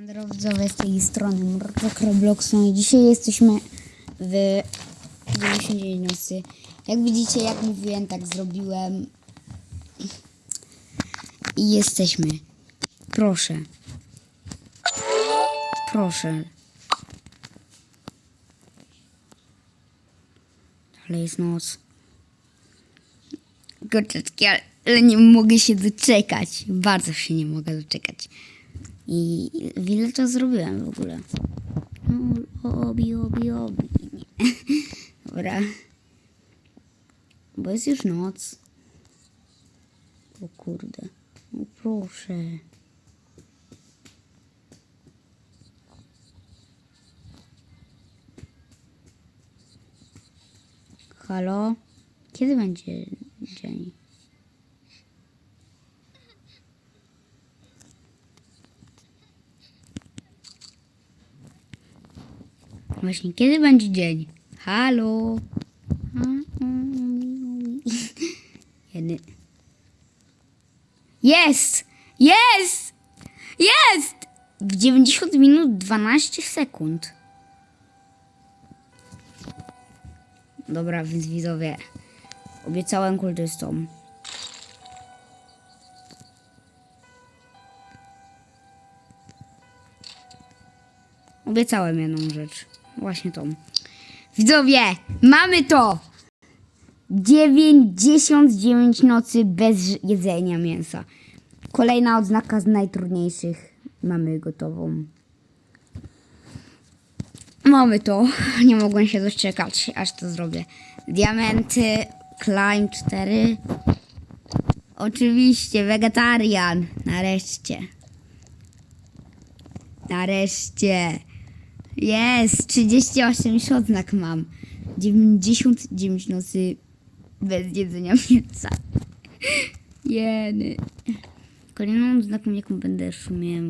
Drodzy z tej strony Mroczek Robloxu i dzisiaj jesteśmy w 99 nocy. Jak widzicie, jak mówiłem, tak zrobiłem. I jesteśmy. Proszę. Proszę. Dalej jest noc. Kurczeczki, ale nie mogę się doczekać. Bardzo się nie mogę doczekać. I to zrobiłem w ogóle? No, obi, obi, obi. Nie. Dobra. Bo jest już noc. O kurde. O proszę. Halo? Kiedy będzie dzień? Właśnie, kiedy będzie dzień? Halo? Jedy. Jest! Jest! Jest! W 90 minut 12 sekund. Dobra, więc widzowie. Obiecałem kultystom. Obiecałem jedną rzecz. Właśnie tą. Widzowie, mamy to! 99 nocy bez jedzenia mięsa. Kolejna odznaka z najtrudniejszych. Mamy gotową. Mamy to. Nie mogłem się doczekać, aż to zrobię. Diamenty, climb 4. Oczywiście, wegetarian. Nareszcie. Nareszcie. Jest, 38 odznak mam. 99 nocy bez jedzenia mięsa. Jeny. Kolejną odznaką, jaką będę w sumie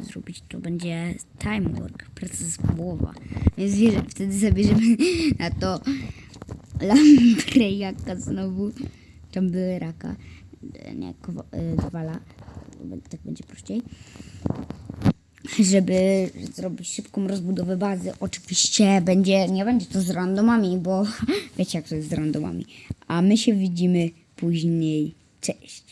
zrobić, to będzie time work, praca zespołowa. Więc wiesz, wtedy zabierzemy na to lambrejaka znowu, raka, nie, kowa- e, dwala, tak będzie prościej żeby zrobić szybką rozbudowę bazy. Oczywiście będzie, nie będzie to z randomami, bo wiecie jak to jest z randomami. A my się widzimy później. Cześć.